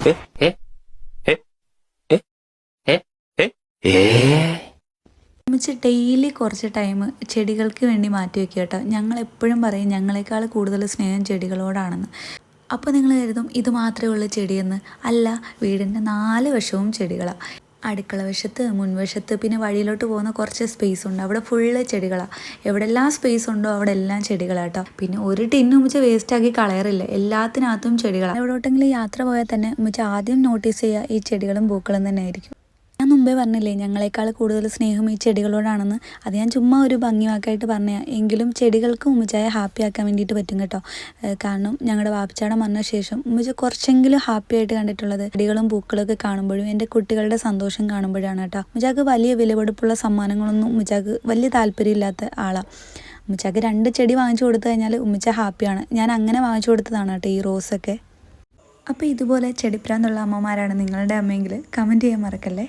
えええええええ ഉമ്മച്ചി ഡെയിലി കുറച്ച് ടൈം ചെടികൾക്ക് വേണ്ടി മാറ്റി വെക്കുക കേട്ടോ ഞങ്ങൾ എപ്പോഴും പറയും ഞങ്ങളെക്കാൾ കൂടുതൽ സ്നേഹം ചെടികളോടാണെന്ന് അപ്പോൾ നിങ്ങൾ കരുതും ഇത് മാത്രമേ ഉള്ളൂ ചെടിയെന്ന് അല്ല വീടിൻ്റെ നാല് വശവും ചെടികളാണ് അടുക്കള വശത്ത് മുൻവശത്ത് പിന്നെ വഴിയിലോട്ട് പോകുന്ന കുറച്ച് സ്പേസ് ഉണ്ട്. അവിടെ ഫുള്ള് ചെടികളാണ് എവിടെല്ലാം സ്പേസ് ഉണ്ടോ അവിടെ എല്ലാം ചെടികളാണ് കേട്ടോ പിന്നെ ഒരു ടിന്നും വേസ്റ്റ് ആക്കി കളയറില്ല. എല്ലാത്തിനകത്തും ചെടികളാണ് എവിടോട്ടെങ്കിലും യാത്ര പോയാൽ തന്നെ ഉമ്മച്ച് ആദ്യം നോട്ടീസ് ചെയ്യുക ഈ ചെടികളും പൂക്കളും തന്നെ ആയിരിക്കും. മുമ്പേ പറഞ്ഞില്ലേ ഞങ്ങളെക്കാൾ കൂടുതൽ സ്നേഹം ഈ ചെടികളോടാണെന്ന്. അത് ഞാൻ ചുമ്മാ ഒരു ഭംഗിവാക്കായിട്ട് പറഞ്ഞ എങ്കിലും ചെടികൾക്ക് ഉമ്മച്ചായ ഹാപ്പി ആക്കാൻ വേണ്ടിയിട്ട് പറ്റും കേട്ടോ. കാരണം ഞങ്ങളുടെ വാപ്പിച്ചാടം വന്ന ശേഷം ഉമ്മച്ച കുറച്ചെങ്കിലും ഹാപ്പി ആയിട്ട് കണ്ടിട്ടുള്ളത് ചെടികളും പൂക്കളൊക്കെ കാണുമ്പോഴും എന്റെ കുട്ടികളുടെ സന്തോഷം കാണുമ്പോഴാണ് കേട്ടോ. ഉമ്മച്ചാക്ക് വലിയ വിലപിടിപ്പുള്ള സമ്മാനങ്ങളൊന്നും ഉമ്മച്ചാക്ക് വലിയ താല്പര്യമില്ലാത്ത ആളാണ് ഉമ്മച്ചാക്ക് രണ്ട് ചെടി വാങ്ങിച്ചു കൊടുത്തു കഴിഞ്ഞാൽ ഉമ്മച്ച ഹാപ്പിയാണ് ഞാൻ അങ്ങനെ വാങ്ങിച്ചു കൊടുത്തതാണ് കേട്ടോ ഈ റോസൊക്കെ അപ്പോൾ ഇതുപോലെ ചെടിപ്രാന്തുള്ള അമ്മമാരാണ് നിങ്ങളുടെ അമ്മയെങ്കിൽ കമന്റ് ചെയ്യാൻ മറക്കല്ലേ?